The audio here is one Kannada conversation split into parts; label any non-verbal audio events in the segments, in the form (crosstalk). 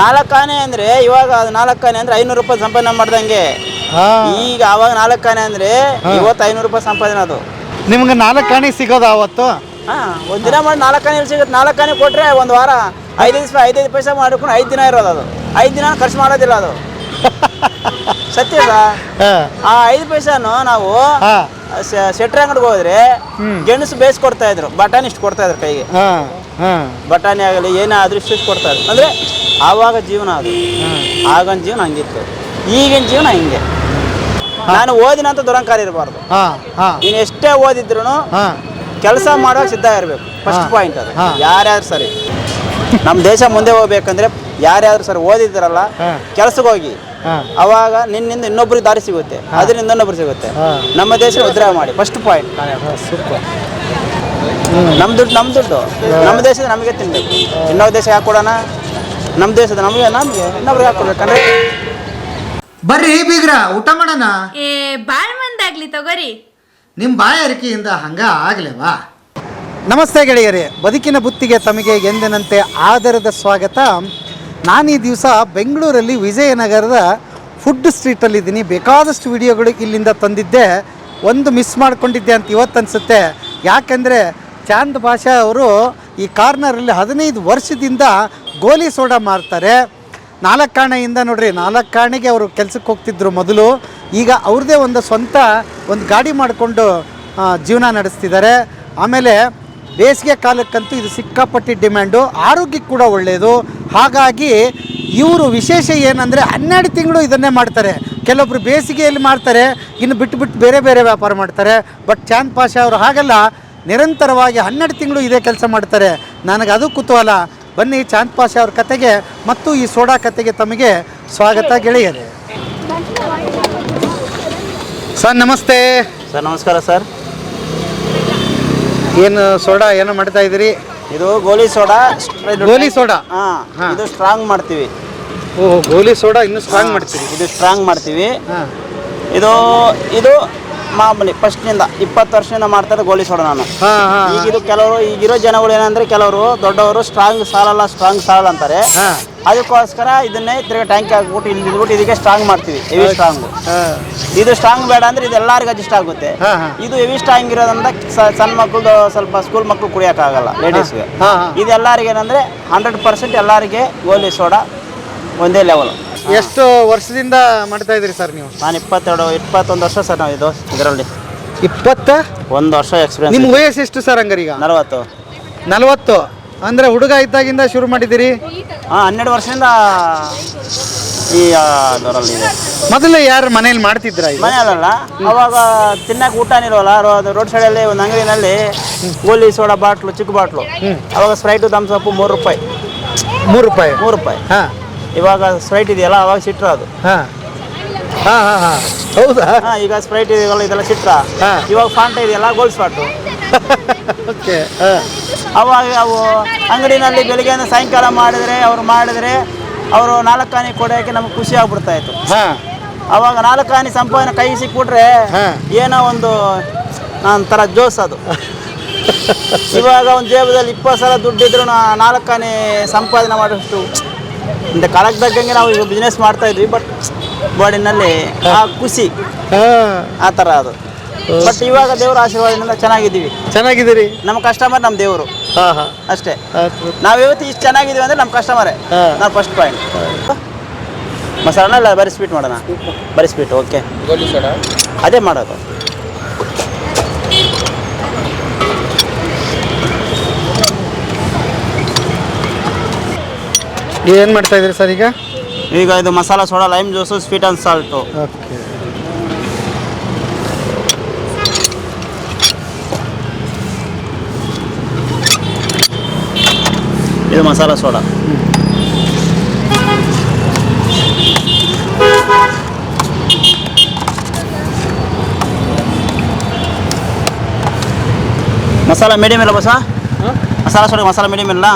ನಾಲ್ಕು ಆನೆ ಅಂದ್ರೆ ಇವಾಗ ಅದು ನಾಲ್ಕು ಆನೆ ಅಂದ್ರೆ ಐನೂರು ರೂಪಾಯಿ ಸಂಪಾದನೆ ಮಾಡ್ದಂಗೆ. ಈಗ ಅವಾಗ ನಾಲ್ಕು ಆನೆ ಅಂದ್ರೆ ಇವತ್ತು ಐನೂರು ರೂಪಾಯಿ ಸಂಪಾದನೆ ಅದು. ನಿಮ್ಗೆ ನಾಲ್ಕು ಕಾಣಿ ಸಿಗೋದು ಅವತ್ತು ಹಾ ಒಂದಿನ ಮಾಡಿ ನಾಲ್ಕು ಆನೆ ಸಿಗುತ್ತೆ. ನಾಲ್ಕು ಆನೆ ಕೊಟ್ರೆ ಒಂದು ವಾರ ಐದೈದು ಐದೈದು ಪೈಸೆ ಮಾಡಿಕೊಂಡು ಐದು ದಿನ ಇರೋದು ಅದು. ಐದು ದಿನ ಖರ್ಚು ಮಾಡೋದಿಲ್ಲ ಅದು. (laughs) ಸತ್ಯ ಆ ಐದು ಪೈಸಾನು ನಾವು ಹಾ. ಸ- ಶೆಟ್ರ್ ಅಂಗಡಿಗೆ ಹೋದ್ರೆ ಗೆಣಸು ಬೇಸ್ ಕೊಡ್ತಾ ಇದ್ರು. ಬಟಾಣಿ ಇಷ್ಟು ಕೊಡ್ತಾ ಇದ್ರು ಕೈಗೆ. ಬಟಾಣಿ ಆಗಲಿ ಏನೇ ಆದ್ರೂ ಇಷ್ಟು ಇಷ್ಟು ಕೊಡ್ತಾ ಇದ್ರು. ಅಂದ್ರೆ ಆವಾಗ ಜೀವನ ಅದು. ಆಗಿನ ಜೀವನ ಹಂಗಿತ್ತು. ಈಗಿನ ಜೀವನ ಹಿಂಗೆ. ನಾನು ಓದಿನ ಅಂತ ದುರಂಕಾರ ಇರಬಾರ್ದು. ನೀನು ಎಷ್ಟೇ ಓದಿದ್ರು ಕೆಲಸ ಮಾಡೋಕೆ ಸಿದ್ಧ ಇರಬೇಕು. ಫಸ್ಟ್ ಪಾಯಿಂಟ್ ಅದು. ಯಾರ್ಯಾರು ಸರಿ. ನಮ್ಮ ದೇಶ ಮುಂದೆ ಹೋಗ್ಬೇಕಂದ್ರೆ ಯಾರ್ಯಾರು ಸರಿ ಓದಿದ್ರಲ್ಲ ಕೆಲಸಕ್ಕೆ ಹೋಗಿ. ಅವಾಗ ನಿನ್ನಿಂದ ಇನ್ನೊಬ್ರಿಗೆ ದಾರಿ ಸಿಗುತ್ತೆ. ಅದರಿಂದ ಇನ್ನೊಬ್ರು ಸಿಗುತ್ತೆ. ನಮ್ಮ ದೇಶ ಉದ್ಧಾರ ಮಾಡಿ. ಫಸ್ಟ್ ಪಾಯಿಂಟ್ ನಮ್ಮ ದುಡ್ಡು ನಮ್ಮ ದುಡ್ಡು. ನಮ್ಮ ದೇಶದ ನಮಗೆ ತಿನ್ಬೇಕು. ಇನ್ನೊಂದು ದೇಶ ಯಾಕೆ ಕೊಡೋಣ? ನಮ್ಮ ದೇಶದ ನಮಗೆ ನಮಗೆ ಇನ್ನೊಬ್ರಿಗೆ ಯಾಕೆ ಬರ್ರಿ ಬೀಗ್ರ ಊಟ ಮಾಡೋಣ? ಏ ಬಾಳ್ ಮಂದಾಗ್ಲಿ ತಗೋರಿ. ನಿಮ್ಮ ಬಾಯಾರಿಕೆಯಿಂದ ಹಂಗ ಆಗ್ಲೇವಾ? ನಮಸ್ತೆ ಗೆಳೆಯರೇ ಬದುಕಿನ ಬುತ್ತಿಗೆ ತಮಗೆ ಎಂದಿನಂತೆ ಆದರದ ಸ್ವಾಗತ. ನಾನು ಈ ದಿವಸ ಬೆಂಗಳೂರಲ್ಲಿ ವಿಜಯನಗರದ ಫುಡ್ ಸ್ಟ್ರೀಟಲ್ಲಿದ್ದೀನಿ ಬೇಕಾದಷ್ಟು ವಿಡಿಯೋಗಳು ಇಲ್ಲಿಂದ ತಂದಿದ್ದೆ. ಒಂದು ಮಿಸ್ ಮಾಡ್ಕೊಂಡಿದ್ದೆ ಅಂತ ಇವತ್ತು ಅನಿಸುತ್ತೆ. ಯಾಕಂದರೆ ಚಾಂದ್ ಭಾಷಾ ಅವರು ಈ ಕಾರ್ನರಲ್ಲಿ ಹದಿನೈದು ವರ್ಷದಿಂದ ಗೋಲಿ ಸೋಡಾ ಮಾರ್ತಾರೆ. ನಾಲ್ಕಾಣೆಯಿಂದ ನೋಡ್ರಿ ನಾಲ್ಕಾಣೆಗೆ ಅವರು ಕೆಲಸಕ್ಕೆ ಹೋಗ್ತಿದ್ರು ಮೊದಲು. ಈಗ ಅವ್ರದ್ದೇ ಒಂದು ಸ್ವಂತ ಒಂದು ಗಾಡಿ ಮಾಡಿಕೊಂಡು ಜೀವನ ನಡೆಸ್ತಿದ್ದಾರೆ. ಆಮೇಲೆ ಬೇಸಿಗೆ ಕಾಲಕ್ಕಂತೂ ಇದು ಸಿಕ್ಕಾಪಟ್ಟಿ ಡಿಮ್ಯಾಂಡು. ಆರೋಗ್ಯಕ್ಕೆ ಕೂಡ ಒಳ್ಳೆಯದು ಹಾಗಾಗಿ ಇವರು ವಿಶೇಷ ಏನಂದರೆ ಹನ್ನೆರಡು ತಿಂಗಳು ಇದನ್ನೇ ಮಾಡ್ತಾರೆ. ಕೆಲವೊಬ್ರು ಬೇಸಿಗೆಯಲ್ಲಿ ಮಾಡ್ತಾರೆ ಇನ್ನು ಬಿಟ್ಟು ಬಿಟ್ಟು ಬೇರೆ ಬೇರೆ ವ್ಯಾಪಾರ ಮಾಡ್ತಾರೆ. ಬಟ್ ಚಾಂದ್ ಪಾಷಾ ಅವರು ಹಾಗಲ್ಲ, ನಿರಂತರವಾಗಿ ಹನ್ನೆರಡು ತಿಂಗಳು ಇದೇ ಕೆಲಸ ಮಾಡ್ತಾರೆ. ನನಗೆ ಅದು ಕುತೂಹಲ. ಬನ್ನಿ ಚಾಂದ್ ಪಾಷಾ ಅವ್ರ ಕತೆಗೆ ಮತ್ತು ಈ ಸೋಡಾ ಕತೆಗೆ ತಮಗೆ ಸ್ವಾಗತ ಗೆಳೆಯರೇ. ಸರ್ ನಮಸ್ತೆ. ಸರ್ ನಮಸ್ಕಾರ ಸರ್. ಏನು ಸೋಡಾ ಏನು ಮಾಡ್ತಾ ಇದ್ದೀರಿ? ಇದು ಗೋಲಿ ಸೋಡಾ. ಗೋಲಿ ಸೋಡಾ? ಹಾಂ ಹಾ. ಇದು ಸ್ಟ್ರಾಂಗ್ ಮಾಡ್ತೀವಿ. ಓಹ್ ಗೋಲಿ ಸೋಡಾ ಇನ್ನೂ ಸ್ಟ್ರಾಂಗ್ ಮಾಡ್ತೀವಿ ಇದು ಸ್ಟ್ರಾಂಗ್ ಮಾಡ್ತೀವಿ. ಇದು ಇದು ಮಾಮೂಲಿ ಫಸ್ಟ್ನಿಂದ ಇಪ್ಪತ್ತು ವರ್ಷದಿಂದ ಮಾಡ್ತಾರೆ ಗೋಲಿ ಸೋಡ ನಾನು. ಈಗ ಇದು ಕೆಲವರು ಈಗಿರೋ ಜನಗಳು ಏನಂದ್ರೆ ಕೆಲವರು ದೊಡ್ಡವರು ಸ್ಟ್ರಾಂಗ್ ಸಾಲಲ್ಲ ಸ್ಟ್ರಾಂಗ್ ಸಾಲಲ್ಲ ಅಂತಾರೆ. ಅದಕ್ಕೋಸ್ಕರ ಇದನ್ನೇ ತಿರ್ಗಿ ಟ್ಯಾಂಕ್ ಹಾಕ್ಬಿಟ್ಟು ಇಲ್ಲಿ ಇದ್ಬಿಟ್ಟು ಇದಕ್ಕೆ ಸ್ಟ್ರಾಂಗ್ ಮಾಡ್ತೀವಿ ಹೆವಿ ಸ್ಟ್ರಾಂಗ್ ಇದು ಸ್ಟ್ರಾಂಗ್ ಬೇಡ ಅಂದ್ರೆ ಇದು ಎಲ್ಲರಿಗೂ ಅಡ್ಜಸ್ಟ್ ಆಗುತ್ತೆ. ಇದು ಹೆವಿ ಸ್ಟ್ರಾಂಗ್ ಇರೋದ್ರಿಂದ ಸಣ್ಣ ಮಕ್ಕಳು ಸ್ವಲ್ಪ ಸ್ಕೂಲ್ ಮಕ್ಕಳು ಕುಡಿಯೋಕ್ಕಾಗಲ್ಲ ಲೇಡೀಸ್ಗೆ ಹಾಂ ಹಾಂ. ಇದು ಎಲ್ಲರಿಗೆ ಏನಂದ್ರೆ ಹಂಡ್ರೆಡ್ ಪರ್ಸೆಂಟ್ ಎಲ್ಲರಿಗೆ ಗೋಲಿ ಸೋಡಾ ಒಂದೇ ಲೆವೆಲ್ ಎಷ್ಟು ವರ್ಷದಿಂದ ಮಾಡ್ತಾ ಇದ್ದೀರಿ ಸರ್ ನೀವು? ನಾನು ಇಪ್ಪತ್ತೆರಡು ಇಪ್ಪತ್ತೊಂದು ವರ್ಷ ಸರ್ ನಾವು ಇದು ಇದರಲ್ಲಿ. ಇಪ್ಪತ್ತ? ಒಂದು ವರ್ಷ ಎಕ್ಸ್ಪೀರಿಯನ್ಸ್ ನಿಮ್ಮ ವಯಸ್ಸು ಎಷ್ಟು ಸರ್ ಹಂಗಾರೀಗ ನಲವತ್ತು. ನಲವತ್ತು. ಅಂದರೆ ಹುಡುಗ ಇದ್ದಾಗಿಂದ ಶುರು ಮಾಡಿದ್ದೀರಿ? ಹಾಂ ಹನ್ನೆರಡು ವರ್ಷದಿಂದ ಈ ಅದರಲ್ಲಿ ಇದೆ. ಮೊದಲು ಯಾರು ಮನೇಲಿ ಮಾಡ್ತಿದ್ರ ಮನೆಯಲ್ಲ ಅವಾಗ ತಿನ್ನಕ್ಕೆ ಊಟ ಇರೋಲ್ಲ ರೋಡ್ ಸೈಡಲ್ಲಿ ಒಂದು ಅಂಗಡಿನಲ್ಲಿ ಗೋಲಿ ಸೋಡಾ ಬಾಟ್ಲು ಚಿಕ್ಕ ಬಾಟ್ಲು. ಅವಾಗ ಸ್ಪ್ರೈಟು ತಮ್ಸಪ್ಪು ಮೂರು ರೂಪಾಯಿ. ಮೂರು ರೂಪಾಯಿ. ಮೂರು ರೂಪಾಯಿ. ಹಾಂ. ಇವಾಗ ಸ್ಪ್ರೈಟ್ ಇದೆಯಲ್ಲ ಅವಾಗ ಸಿಟ್ರ ಅದು. ಹಾಂ. ಹಾಂ ಹಾಂ ಹಾಂ. ಹೌದಾ? ಹಾಂ ಈಗ ಸ್ಪ್ರೈಟ್ ಇದೆಯಲ್ಲ ಇದೆಲ್ಲ ಸಿಟ್ರ ಹಾ. ಇವಾಗ ಫಾಂಟ ಇದೆಯಲ್ಲ ಗೋಲ್ಡ್ ಸ್ಪಾಟು ಓಕೆ ಹಾಂ. ಅವಾಗ ಅವು ಅಂಗಡಿನಲ್ಲಿ ಬೆಳಿಗ್ಗೆಯಿಂದ ಸಾಯಂಕಾಲ ಮಾಡಿದ್ರೆ ಅವ್ರು ಮಾಡಿದ್ರೆ ಅವರು ನಾಲ್ಕು ಆನೆ ಕೊಡೋಕ್ಕೆ ನಮ್ಗೆ ಖುಷಿ ಆಗ್ಬಿಡ್ತಾ ಇತ್ತು. ಹಾಂ. ಅವಾಗ ನಾಲ್ಕು ಆನೆ ಸಂಪಾದನೆ ಕೈ ಸಿಕ್ಬಿಟ್ರೆ ಹಾ. ಏನೋ ಒಂದು ಒಂಥರ ಜೋಸ್ ಅದು. (laughs) ಇವಾಗ ಒಂದು ಜೇಬದಲ್ಲಿ ಇಪ್ಪತ್ತು ಸಲ ದುಡ್ಡಿದ್ರು ನಾಲ್ಕು ಆನೆ ಸಂಪಾದನೆ ಮಾಡೋಷ್ಟು ಇಂಥ ಕಾಲಕ್ಕೆ ತಕ್ಕಂಗೆ ನಾವು ಈಗ ಬಿಸ್ನೆಸ್ ಮಾಡ್ತಾ ಇದ್ವಿ ಬಟ್ ಬಾಡಿನಲ್ಲಿ ಆ ಖುಷಿ ಆ ಥರ ಅದು ಬಟ್ ಇವಾಗ ದೇವರ ಆಶೀರ್ವಾದದಿಂದ ಚೆನ್ನಾಗಿದ್ದೀವಿ. ಚೆನ್ನಾಗಿದ್ದೀರಿ? ನಮ್ಮ ಕಸ್ಟಮರ್ ನಮ್ಮ ದೇವರು. ಅಷ್ಟೇ. ನಾವು ಇವತ್ತು ಇಷ್ಟು ಚೆನ್ನಾಗಿದ್ದೀವಿ ಅಂದರೆ ನಮ್ಮ ಕಸ್ಟಮರೇ. ನಾವು ಫಸ್ಟ್ ಪಾಯಿಂಟ್ ಮಸಾಲ ಇಲ್ಲ ಬರೀ ಸ್ವೀಟ್ ಮಾಡೋಣ ಬರೀ ಸ್ವೀಟ್ ಓಕೆ ಅದೇ ಮಾಡೋದು. ಏನು ಮಾಡ್ತಾ ಇದ್ದೀರಿ ಸರ್ ಈಗ? ಈಗ ಇದು masala soda lime juice sweet and salt okay. ಇದು ಮಸಾಲ ಸೋಡಾ. ಮಸಾಲ ಮೀಡಿಯಮ್ ಇಲ್ಲ ಬಸ ಮಸಾಲ ಸೋಡಾ ಮಸಾಲ ಮೀಡಿಯಮ್ ಇಲ್ಲ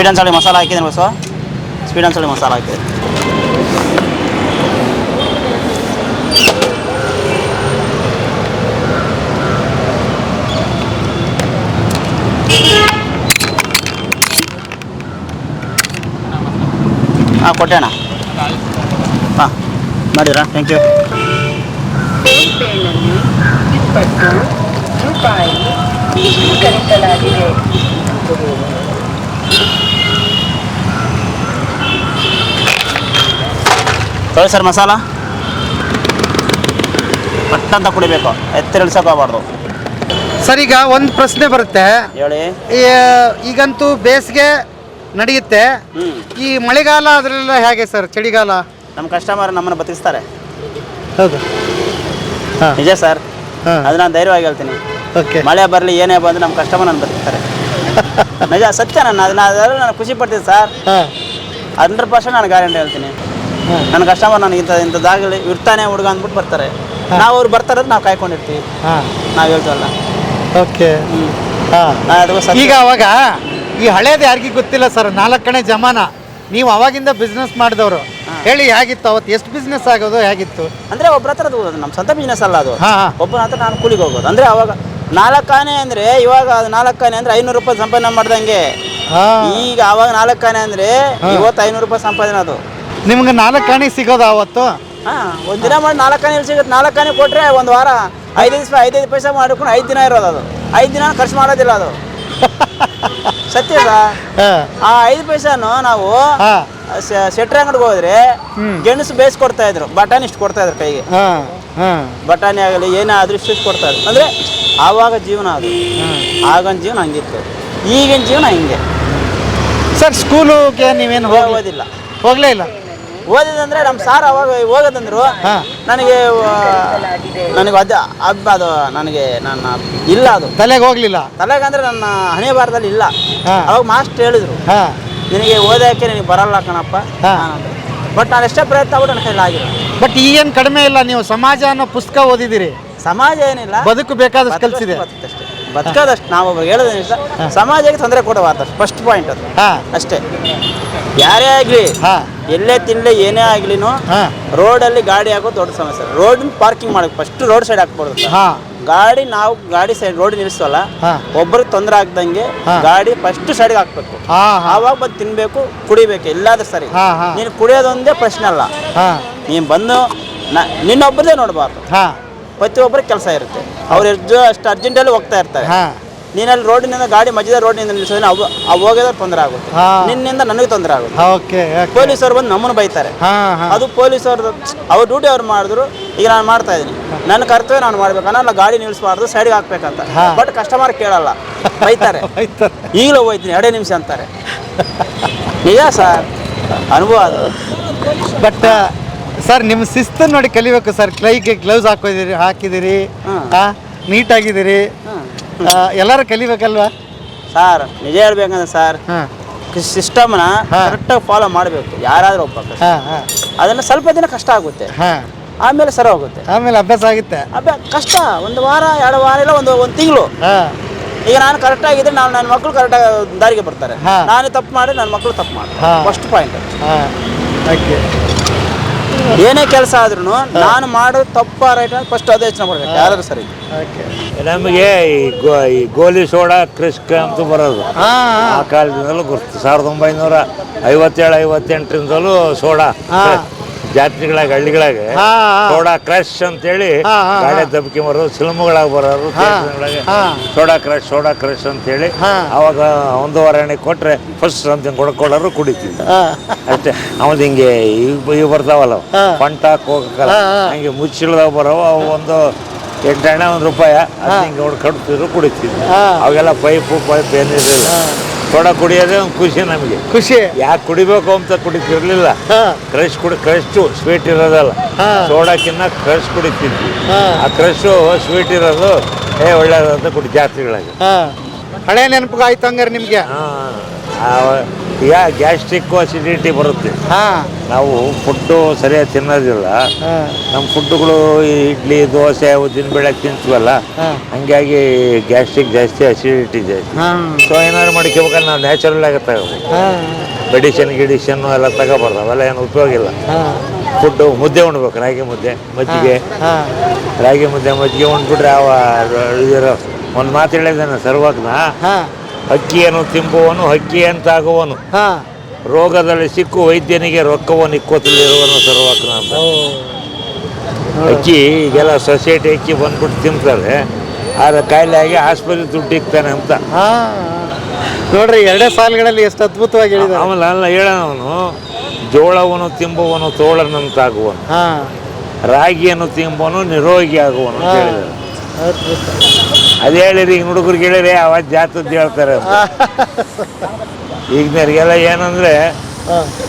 Speedan cari masalah ikin bosku. Speedan sali masalah ikin. Ah, kota na. Ah, Thank you. ತೊಳಿ ಸರ್ ಮಸಾಲ. ಪಟ್ಟಂತ ಕುಡಿಬೇಕು. ಎತ್ತಿರಿಳ್ಸಕ್ಕೆ ಹೋಗ್ಬಾರ್ದು. ಸರ್ ಈಗ ಒಂದು ಪ್ರಶ್ನೆ ಬರುತ್ತೆ. ಹೇಳಿ. ಈ- ಈಗಂತೂ ಬೇಸಿಗೆ ನಡೆಯುತ್ತೆ. ಈ ಮಳೆಗಾಲ ಅದರಲ್ಲ ಹೇಗೆ ಸರ್ ಚಳಿಗಾಲ? ನಮ್ಮ ಕಸ್ಟಮರ್ ನಮ್ಮನ್ನು ಬತ್ತಿಸ್ತಾರೆ. ಹೌದು. ಹಾಂ. ನಿಜ ಸರ್. ಅದನ್ನ ಅದು ನಾನು ಧೈರ್ಯವಾಗಿ ಹೇಳ್ತೀನಿ. ಓಕೆ. ಮಳೆ ಬರಲಿ ಏನೇ ಬಂದು ನಮ್ಮ ಕಸ್ಟಮರ್ ನನ್ನ ಬದುಕ್ತಾರೆ (laughs) ನಿಜ ಸತ್ಯ ನಾನು ಅದನ್ನ ನಾನು ಖುಷಿ ಪಡ್ತೀನಿ ಸರ್. ಹಾಂ. ಹಂಡ್ರೆಡ್ ಪರ್ಸೆಂಟ್ ನಾನು ಗ್ಯಾರಂಟಿ ಹೇಳ್ತೀನಿ. ನನ್ನ ಕಸ್ಟಮರ್ ನನಗೆ ಇಂಥ ಇಂಥದ್ದಾಗಲಿ ಇರ್ತಾನೆ ಹುಡುಗ ಅಂದ್ಬಿಟ್ಟು ಬರ್ತಾರೆ. ನಾವು ಅವ್ರು ಬರ್ತಾರೆ ನಾವು ಕಾಯ್ಕೊಂಡಿರ್ತೀವಿ. ಹಾಂ. ನಾವು ಹೇಳ್ತೀವಲ್ಲ. ಓಕೆ. ಈಗ ಅವಾಗ ಈ ಹಳೇದು ಯಾರಿಗೂ ಗೊತ್ತಿಲ್ಲ ಸರ್ ನಾಲ್ಕನೇ ಜಮಾನ. ನೀವು ಅವಾಗಿಂದ ಬಿಸ್ನೆಸ್ ಮಾಡಿದವರು. ಹೇಳಿ ಹೇಗಿತ್ತು ಅವತ್ತು ಎಷ್ಟು ಬಿಸ್ನೆಸ್ ಆಗೋದು ಹೇಗಿತ್ತು? ಅಂದರೆ ಒಬ್ಬರ ಹತ್ರ ನಮ್ಮ ಸ್ವಂತ ಬಿಸ್ನೆಸ್ ಅಲ್ಲ ಅದು. ಒಬ್ಬನ ಹತ್ರ ನಾನು ಕೂಲಿಗೆ ಹೋಗೋದು. ಅಂದರೆ ಅವಾಗ ನಾಲ್ಕು ಆನೆ ಅಂದರೆ ಇವಾಗ ಅದು ನಾಲ್ಕು ಆನೆ ಅಂದರೆ ಐನೂರು ರೂಪಾಯಿ ಸಂಪಾದನೆ ಮಾಡ್ದಂಗೆ. ಹಾಂ. ಈಗ ಅವಾಗ ನಾಲ್ಕು ಆನೆ ಅಂದರೆ ಇವತ್ತು ಐನೂರು ರೂಪಾಯಿ ಸಂಪಾದನೆ ಅದು. ನಿಮ್ಗೆ ನಾಲ್ಕು ಕಾಣಿ ಸಿಗೋದು ಅವತ್ತು? ಹಾಂ ಒಂದು ದಿನ ಮಾಡಿ ನಾಲ್ಕು ಕಾಣಿ ಸಿಗುತ್ತೆ ನಾಲ್ಕು ಕಾಣಿ ಕೊಟ್ಟರೆ ಒಂದು ವಾರ ಐದೈದು ಐದು ಐದೈದು ಪೈಸೆ ಮಾಡ್ಕೊಂಡು ಐದು ದಿನ ಇರೋದು ಅದು. ಐದು ದಿನ ಖರ್ಚು ಮಾಡೋದಿಲ್ಲ ಅದು. (laughs) ಸತ್ಯ ಆ ಐದು ಪೈಸಾನು ನಾವು ಸೆಟ್ರ್ ಅಂಗಡಿಗೆ ಹೋದ್ರೆ ಗೆಣಸು ಬೇಸ್ ಕೊಡ್ತಾ ಇದ್ರು. ಬಟಾಣಿ ಇಷ್ಟು ಕೊಡ್ತಾ ಇದ್ರು ಕೈಗೆ. ಬಟಾಣಿ ಆಗಲಿ ಏನೇ ಆದ್ರೂ ಇಷ್ಟು ಇಷ್ಟು ಕೊಡ್ತಾ ಇದ್ರು. ಅಂದ್ರೆ ಆವಾಗ ಜೀವನ ಅದು. ಆಗಿನ ಜೀವನ ಹಂಗಿತ್ತು. ಈಗಿನ ಜೀವನ ಹಿಂಗೆ. ಸರ್ ಸ್ಕೂಲಿಗೆ ನೀವೇನು ಹೋಗೋದಿಲ್ಲ. ಹೋಗಲೇ ಇಲ್ಲ? ಓದಿದಂದ್ರೆ ನಮ್ಮ ಸಾರ್ ಅವಾಗ ಹೋಗದಂದ್ರು ನನಗೆ ನನಗೆ ಅದು ಹಬ್ಬ ಅದು ನನಗೆ ನನ್ನ ಇಲ್ಲ ಅದು. ತಲೆಗೆ ಹೋಗ್ಲಿಲ್ಲ? ತಲೆಗೆ ಅಂದ್ರೆ ನನ್ನ ಹಣೆ ಬಾರದಲ್ಲಿ ಇಲ್ಲ. ಅವಾಗ ಮಾಸ್ಟರ್ ಹೇಳಿದ್ರು ನಿನಗೆ ಓದಕ್ಕೆ ನಿನಗೆ ಬರಲ್ಲ ಕಣಪ್ಪ. ಬಟ್ ನಾನು ಎಷ್ಟೇ ಪ್ರಯತ್ನ ಆಗ್ಬಿಟ್ಟು ನನ್ನ ಕೈಲಿ ಆಗಿಲ್ಲ. ಬಟ್ ಈಗೇನು ಕಡಿಮೆ ಇಲ್ಲ ನೀವು ಸಮಾಜ ಅನ್ನೋ ಪುಸ್ತಕ ಓದಿದಿರಿ ಸಮಾಜ ಏನಿಲ್ಲ. ಬದುಕು ಬೇಕಾದಷ್ಟು ಕಲಿಸಿದೆ ಬದುಕೋದಷ್ಟು ನಾವು ಹೇಳೋದೇನು ಇಷ್ಟ ಸಮಾಜಕ್ಕೆ ತೊಂದರೆ ಕೊಡಬಾರ್ದು ಫಸ್ಟ್ ಪಾಯಿಂಟ್ ಅದು. ಅಷ್ಟೇ. ಯಾರೇ ಆಗಲಿ ಹಾಂ. ಎಲ್ಲೇ ತಿನ್ಲೆ ಏನೇ ಆಗ್ಲಿನ ರೋಡ್ ರೋಡಲ್ಲಿ ಗಾಡಿ ಹಾಕೋದು ದೊಡ್ಡ ಸಮಸ್ಯೆ. ರೋಡ್ ಪಾರ್ಕಿಂಗ್ ಮಾಡಬೇಕು ಫಸ್ಟ್ ರೋಡ್ ಸೈಡ್ ಹಾಕ್ಬಾರ್ದು. ಹಾಂ. ಗಾಡಿ ನಾವು ಗಾಡಿ ಸೈಡ್ ರೋಡ್ ನಿಲ್ಲಿಸೋಲ್ಲ ಹಾ. ಒಬ್ಬರಿಗೆ ತೊಂದರೆ ಆಗ್ದಂಗೆ ಗಾಡಿ ಫಸ್ಟ್ ಸೈಡ್ಗೆ ಹಾಕ್ಬೇಕು. ಹಾ ಹಾಂ. ಆವಾಗ ಬಂದು ತಿನ್ಬೇಕು ಕುಡಿಬೇಕು ಎಲ್ಲಾದ್ರೂ ಸರಿ. ಹಾ, ಹಾಂ. ನೀನು ಕುಡಿಯೋದೊಂದೇ ಪ್ರಶ್ನೆ ಅಲ್ಲ. ಹಾ. ನೀನು ಬಂದು ನಾ ನಿನ್ನೊಬ್ಬರದೇ ನೋಡಬಾರ್ದು. ಪ್ರತಿ ಪ್ರತಿಯೊಬ್ಬರಿಗೆ ಕೆಲಸ ಇರುತ್ತೆ. ಅವ್ರು ಎಷ್ಟು ಅಷ್ಟು ಅರ್ಜೆಂಟಲ್ಲಿ ಹೋಗ್ತಾ ಇರ್ತಾರೆ. ಹಾಂ. ನೀನಲ್ಲಿ ರೋಡಿನಿಂದ ಗಾಡಿ ಮಧ್ಯದ ರೋಡಿನಿಂದ ನಿಂದ ಅವು ಅವು ಹೋಗೋದ್ರೆ ತೊಂದರೆ ಆಗುತ್ತೆ. ಹಾ. ನಿನ್ನಿಂದ ನನಗೆ ತೊಂದರೆ ಆಗುತ್ತೆ. ಓಕೆ ಪೊಲೀಸರು ಬಂದು ನಮ್ಮನ್ನು ಬೈತಾರೆ. ಹಾಂ ಹಾಂ. ಅದು ಪೊಲೀಸರು ಅವ್ರ ಡ್ಯೂಟಿ ಅವ್ರು ಮಾಡಿದ್ರು ಈಗ ನಾನು ಮಾಡ್ತಾ ಇದ್ದೀನಿ. ನನ್ನ ಕರ್ತವ್ಯ ನಾನು ಮಾಡ್ಬೇಕು ಗಾಡಿ ನಿಲ್ಲಿಸಬಾರ್ದು ಸೈಡ್ಗೆ ಹಾಕ್ಬೇಕಂತ. ಬಟ್ ಕಸ್ಟಮರ್ ಕೇಳಲ್ಲ (laughs) ಬೈತಾರೆ. ಈಗಲೂ ಹೋಯ್ತೀನಿ ಎರಡೇ ನಿಮಿಷ ಅಂತಾರೆ. (laughs) ನಿಜ ಸರ್? ಅನುಭವ ಅದು. ಬಟ್ ಸರ್ ನಿಮ್ಮ ಶಿಸ್ತು ನೋಡಿ ಕಲಿಬೇಕು ಸರ್. ಕೈಗೆ ಗ್ಲೌಸ್ ಹಾಕೋದಿರಿ ಹಾಕಿದಿರಿ ಹಾ. ನೀಟಾಗಿದ್ದೀರಿ. ಎಲ್ಲರೂ ಕಲಿಬೇಕಲ್ವಾ? ಸರ್ ನಿಜ ಹೇಳ್ಬೇಕಂದ್ರೆ ಸರ್ ಹಾಂ. ಸಿಸ್ಟಮ್ನ ಕರೆಕ್ಟ್ ಕರೆಕ್ಟಾಗಿ ಫಾಲೋ ಮಾಡಬೇಕು. ಯಾರಾದ್ರೂ ಒಬ್ಬ ಅದನ್ನ ಸ್ವಲ್ಪ ದಿನ ಕಷ್ಟ ಆಗುತ್ತೆ. ಹಾಂ. ಆಮೇಲೆ ಸರಿ ಹೋಗುತ್ತೆ. ಆಮೇಲೆ ಅಭ್ಯಾಸ ಆಗುತ್ತೆ. ಅಬ್ಬ ಕಷ್ಟ ಒಂದು ವಾರ ಎರಡು ವಾರ ಇಲ್ಲ ಒಂದು ಒಂದು ತಿಂಗಳು. ಈಗ ನಾನು ಕರೆಕ್ಟಾಗಿದ್ದರೆ ನಾನು ನನ್ನ ಮಕ್ಕಳು ಕರೆಕ್ಟಾಗಿ ದಾರಿಗೆ ಬರ್ತಾರೆ. ನಾನು ತಪ್ಪು ಮಾಡಿ ನನ್ನ ಮಕ್ಕಳು ತಪ್ಪು. ಮಾಡ್ತಾರೆ. ಫಸ್ಟ್ ಪಾಯಿಂಟ್ ಹಾಂ. ಓಕೆ ಏನೇ ಕೆಲಸ ಆದ್ರೂ ನಾನು ಮಾಡೋ ತಪ್ಪ ರೈಟ್ ಅಂತ ಫಸ್ಟ್ ಅದೇ ಯೋಚನೆ ಮಾಡ್ಬೇಕು ಯಾರು ಸರಿ. ಓಕೆ. ನಮಗೆ ಈ ಗೋ ಈ ಗೋಲಿ ಸೋಡಾ ಕ್ರಿಸ್ಕ್ ಅಂತ ಬರೋದು. ಆ ಕಾಲದಿಂದಲೂ ಗುರ್ತು. ಸಾವಿರದ ಒಂಬೈನೂರ ಐವತ್ತೇಳು ಐವತ್ತೆಂಟರಿಂದಲೂ ಸೋಡಾ. ಹಾ. ಜಾತ್ರೆಗಳಾಗ ಹಳ್ಳಿಗಳಾಗ. ಸೋಡಾ ಕ್ರಶ್ ಅಂತೇಳಿ ಗಾಡಿ. ದಬ್ಕಿ ಬರೋದು ಸಿನಿಮಾಗಳಾಗ ಬರೋರು ಸೋಡಾ ಕ್ರಶ್ ಸೋಡಾ ಕ್ರಶ್ ಅಂತ ಹೇಳಿ ಅವಾಗ ಒಂದೂವರೆ ಎಣ್ಣೆ ಕೊಟ್ರೆ ಫಸ್ಟ್ ಅಂತ ಕೊಡ್ಕೊಳ್ಳೋರು ಕುಡಿತೀವಿ ಅಷ್ಟೇ ಅವತ್ತು ಹಿಂಗೆ ಈಗ ಈಗ ಬರ್ತಾವಲ್ಲ. ಪಂಟ ಕೋಕಲ್ಲ. ಹಂಗೆ ಮುಚ್ಚಿಳ್ದಾಗ ಬರೋವು ಅವು ಒಂದು ಎಂಟು ಎಣ್ಣೆ ಒಂದು ರೂಪಾಯಿ ಅದು ಹಿಂಗೆ ನೋಡಿ ಕಟ್ತಿದ್ರು ಕುಡಿತಿದ್ವಿ. ಅವಾಗೆಲ್ಲ ಪೈಪು ಪೈಪ್ ಏನಿರಲಿಲ್ಲ ಸೋಡಾ ಕುಡಿಯೋದೇ ಒಂದು ಖುಷಿ ನಮಗೆ. ಖುಷಿ. ಯಾಕೆ ಕುಡಿಬೇಕು ಅಂತ ಕುಡಿತಿರ್ಲಿಲ್ಲ. ಕ್ರಶ್ ಕುಡಿ ಕ್ರಶ್ಟು ಸ್ವೀಟ್ ಇರೋದಲ್ಲ. ಹಾ. ಸೋಡಾಕಿನ್ನ ಕ್ರಶ್ ಕುಡಿತಿದ್ವಿ. ಆ ಕ್ರಶು ಸ್ವೀಟ್ ಇರೋದು ಏ ಒಳ್ಳೇದು ಅಂತ ಕುಡಿ ಜಾತ್ರೆಗಳಿಗೆ. ಹಳೆ ನೆನಪು ಆಯ್ತು ಹಂಗಾರೆ ನಿಮಗೆ? ಈಗ ಗ್ಯಾಸ್ಟ್ರಿಕ್ಕು ಅಸಿಡಿಟಿ ಬರುತ್ತೆ. ಹಾಂ. ನಾವು ಫುಡ್ಡು ಸರಿಯಾಗಿ ತಿನ್ನೋದಿಲ್ಲ. ಹಾಂ. ನಮ್ಮ ಫುಡ್ಗಳು ಈ ಇಡ್ಲಿ ದೋಸೆ ಉದ್ದಿನ ಬೇಳೆ ತಿಂತೀವಲ್ಲ ಹಂಗಾಗಿ ಗ್ಯಾಸ್ಟ್ರಿಕ್ ಜಾಸ್ತಿ ಅಸಿಡಿಟಿ ಜಾಸ್ತಿ. ಹಾಂ. ಸೊ ಏನಾದ್ರು ಮಾಡ್ಕೋಬೇಕಂದ್ರೆ ನಾವು ನ್ಯಾಚುರಲ್ ಆಗಿ ತಗೋಬೇಕು. ಹಾಂ. ಮೆಡಿಸಿನ್ ಗಿಡಿಷನ್ನು ಎಲ್ಲ ತಗೋಬಾರ್ದು. ಅವೆಲ್ಲ ಏನು ಉಪಯೋಗ ಇಲ್ಲ. ಹಾಂ. ಫುಡ್ಡು ಮುದ್ದೆ ಉಣ್ಬೇಕು ರಾಗಿ ಮುದ್ದೆ ಮಜ್ಜಿಗೆ. ಹಾಂ. ರಾಗಿ ಮುದ್ದೆ ಮಜ್ಜಿಗೆ ಉಂಡ್ಬಿಟ್ರೆ ಅವ ಇದಿರೋ ಒಂದು ಮಾತು ಹೇಳಿದ್ದಾನೆ ಸರ್ವಾಗ್ನ ಹಾಂ. ಹಕ್ಕಿಯನ್ನು ತಿಂಬುವನು ಹಕ್ಕಿಯಂತಾಗುವನು ಹಾಂ. ರೋಗದಲ್ಲಿ ಸಿಕ್ಕು ವೈದ್ಯನಿಗೆ ರೊಕ್ಕವನ್ನು ಇಕ್ಕೋತಿಲ್ಲಿರುವನು ಸರ್ವಜ್ಞ ಅಂತ ಅಕ್ಕಿ ಈಗೆಲ್ಲ ಸೊಸೈಟಿ ಅಕ್ಕಿ ಬಂದ್ಬಿಟ್ಟು ತಿಂತಾರೆ. ಆದರೆ ಕಾಯಿಲೆ ಆಗಿ ಆಸ್ಪತ್ರೆ ದುಡ್ಡು ಇಕ್ತಾನೆ ಅಂತ. ಹಾ. ನೋಡ್ರಿ ಎರಡೇ ಸಾಲುಗಳಲ್ಲಿ ಎಷ್ಟು ಅದ್ಭುತವಾಗಿ ಹೇಳಿದ ಆಮೇಲೆ ಅಲ್ಲ ಹೇಳೋನು ಜೋಳವನ್ನು ತಿಂಬುವನು ತೋಳನಂತಾಗುವನು. ಹಾ. ರಾಗಿಯನ್ನು ತಿಂಬುವನು ನಿರೋಗಿ ಆಗುವನು ಅಂತ ಅದ್ಭುತ. ಅದು ಹೇಳಿರಿ ಈಗ ಹುಡುಗರಿಗೆ ಹೇಳಿರಿ ಅವಾಗ ಜಾತದ್ದು ಹೇಳ್ತಾರೆ. ಈಗ ಈಗಿನವ್ರಿಗೆಲ್ಲ ಏನಂದ್ರೆ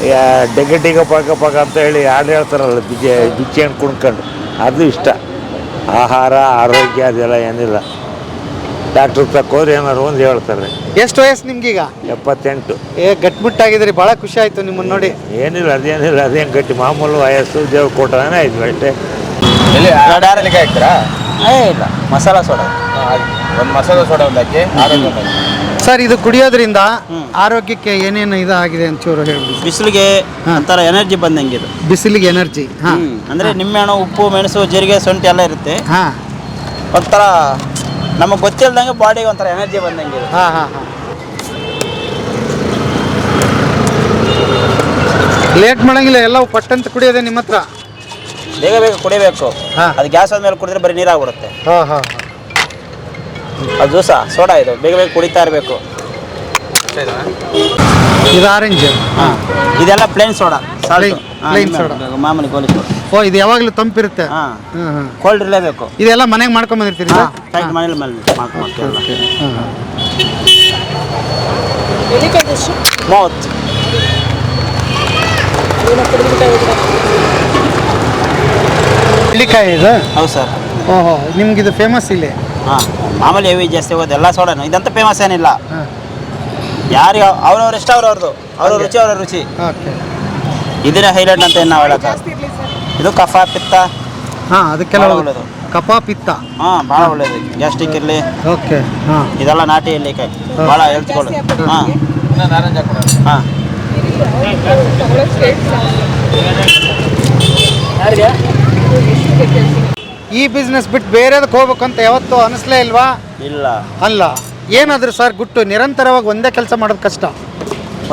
ಯಾ- ಡೆಗ ಡಿಗ ಪಕ ಪಕ ಅಂತ ಹೇಳಿ ಹಾಡು ಹೇಳ್ತಾರಲ್ಲ ಬಿಜೆ ಬಿಚ್ಚೆ ಹಣ್ಣು ಕುಣ್ಕೊಂಡು. ಅದು ಇಷ್ಟ. ಆಹಾರ ಆರೋಗ್ಯ ಅದೆಲ್ಲ ಏನಿಲ್ಲ. ಡಾಕ್ಟ್ರ್ ತಕ್ಕೋದ್ರೆ ಏನಾರು ಒಂದು ಹೇಳ್ತಾರೆ. ಎಷ್ಟು ವಯಸ್ಸು ನಿಮ್ಗೀಗ? ಎಪ್ಪತ್ತೆಂಟು. ಏ ಗಟ್ಟಿಬಿಟ್ಟಾಗಿದ್ರಿ ಭಾಳ ಖುಷಿ ಆಯ್ತು ನಿಮ್ಮನ್ನು ನೋಡಿ. ಏನಿಲ್ಲ ಅದೇನಿಲ್ಲ ಅದೇನು ಗಟ್ಟಿ. ಮಾಮೂಲು ವಯಸ್ಸು ದೇವ್ರು ಕೊಟ್ಟಾನೆ ಆಯ್ತು ಅಷ್ಟೇ. ಹಾಕ್ತೀರಾ? ಏ ಇಲ್ಲ. ಮಸಾಲ ಸೋಡಾ? ಒಂದು ಮಸಾಲೆ ಸೋಡಾ ಒಂದು ಹಾಕಿ ಆರೋಗ್ಯ ಒಂದು ಹಾಕಿ ಸರ್ ಇದು ಕುಡಿಯೋದ್ರಿಂದ. ಆರೋಗ್ಯಕ್ಕೆ ಏನೇನು ಇದಾಗಿದೆ ಒಂಚೂರು ಹೇಳ್ಬಿಡಿ ಬಿಸಿಲಿಗೆ ಒಂಥರ ಎನರ್ಜಿ ಬಂದಂಗೆ ಇದು. ಬಿಸಿಲಿಗೆ ಎನರ್ಜಿ ಹಾಂ. ಹ್ಮ್. ಅಂದ್ರೆ ನಿಂಬೆಹಣ್ಣು ಉಪ್ಪು ಮೆಣಸು ಜೀರಿಗೆ ಶುಂಠಿ ಎಲ್ಲ ಇರುತ್ತೆ. ಹಾಂ. ಒಂಥರ ನಮಗೆ ಗೊತ್ತಿಲ್ದಂಗೆ ಬಾಡಿಗೆ ಒಂಥರ ಎನರ್ಜಿ ಬಂದಂಗೆ ಇದು. ಹಾಂ ಹಾಂ ಹಾಂ. ಲೇಟ್ ಮಾಡಂಗಿಲ್ಲ ಎಲ್ಲ ಪಟ್ಟಂತ ಕುಡಿಯೋದೆ ನಿಮ್ಮ ಹತ್ರ. ಬೇಗ ಬೇಗ ಕುಡಿಬೇಕು. ಹಾ. ಅದು ಗ್ಯಾಸ್ ಆದ್ಮೇಲೆ ಕುಡಿದ್ರೆ ಬರೀ ನೀರಾಗ್ಬಿಡುತ್ತೆ ಹಾಂ ಹಾಂ. ಅದು ಜ್ಯೂಸ ಸೋಡಾ ಇದು. ಬೇಗ ಬೇಗ ಕುಡಿತಾ ಇರಬೇಕು. ಇದು ಆರೆಂಜ್ ಹಾಂ. ಇದೆಲ್ಲ plain soda Plain- plain soda. ಮಾಮೂಲಿ ಗೋಲಿ ಸೋಡಾ. ಓ ಇದು ಯಾವಾಗಲೂ ತಂಪಿರುತ್ತೆ? ಹಾಂ. ಹಾಂ ಹಾಂ ಕೋಲ್ಡ್ ಇರಲೇಬೇಕು ಇದೆಲ್ಲ ಮನೆಗೆ ಮಾಡ್ಕೊಂಡ್ ಬಂದಿರ್ತೀರಿ ಹಾಂ ಮನೇಲಿ ಮೇಲೆ ಮಾಡ್ಕೊಳ್ತೀವಲ್ಲ ಮೂವತ್ತು ಇದು? ಹೌದು ಸರ್. ಓಹೋ ನಿಮ್ಗೆ ಇದು ಫೇಮಸ್ ಇಲ್ಲಿ. ಹಾಂ ಮಾಮೂಲಿ ಹೆವಿ ಜಾಸ್ತಿ ಹೋಗೋದು ಎಲ್ಲ ಸೋಡಾನು. ಇದಂತ ಫೇಮಸ್ ಏನಿಲ್ಲ. ಯಾರು ಯಾರಿಗೆ ಅವ್ರವ್ರ ಇಷ್ಟ ಅವ್ರವ್ರದ್ದು. ಅವ್ರ ರುಚಿ ಅವ್ರ ರುಚಿ. ಓಕೆ. ಇದನ್ನ ಹೈಲೈಟ್ ಅಂತ ಏನು ನಾವು ಹೇಳಕ್ಕ. ಇದು ಕಫ ಪಿತ್ತ. ಹಾಂ ಅದಕ್ಕೆಲ್ಲ. ಒಳ್ಳೇದು. ಕಫ ಪಿತ್ತ. ಹಾಂ ಭಾಳ ಒಳ್ಳೇದು. ಗ್ಯಾಸ್ಟ್ರಿಕ್ ಇರಲಿ. ಓಕೆ ಹಾಂ. ಇದೆಲ್ಲ ನಾಟಿ ಎಲ್ಲಿಕಾಯಿ ಭಾಳ ಹೆಲ್ತ್ಕೊಳ್ಳಿ ಹಾಂ. ಹಾಂ. ಈ ಬಿಸ್ನೆಸ್ ಬಿಟ್ಟು ಬೇರೆದಕ್ಕೆ ಹೋಗ್ಬೇಕಂತ ಯಾವತ್ತೂ ಅನಿಸ್ಲೇ ಇಲ್ವಾ? ಇಲ್ಲ. ಅಲ್ಲ. ಏನಾದ್ರು ಸರ್ ಗುಟ್ಟು ನಿರಂತರವಾಗಿ ಒಂದೇ ಕೆಲಸ ಮಾಡೋದು ಕಷ್ಟ?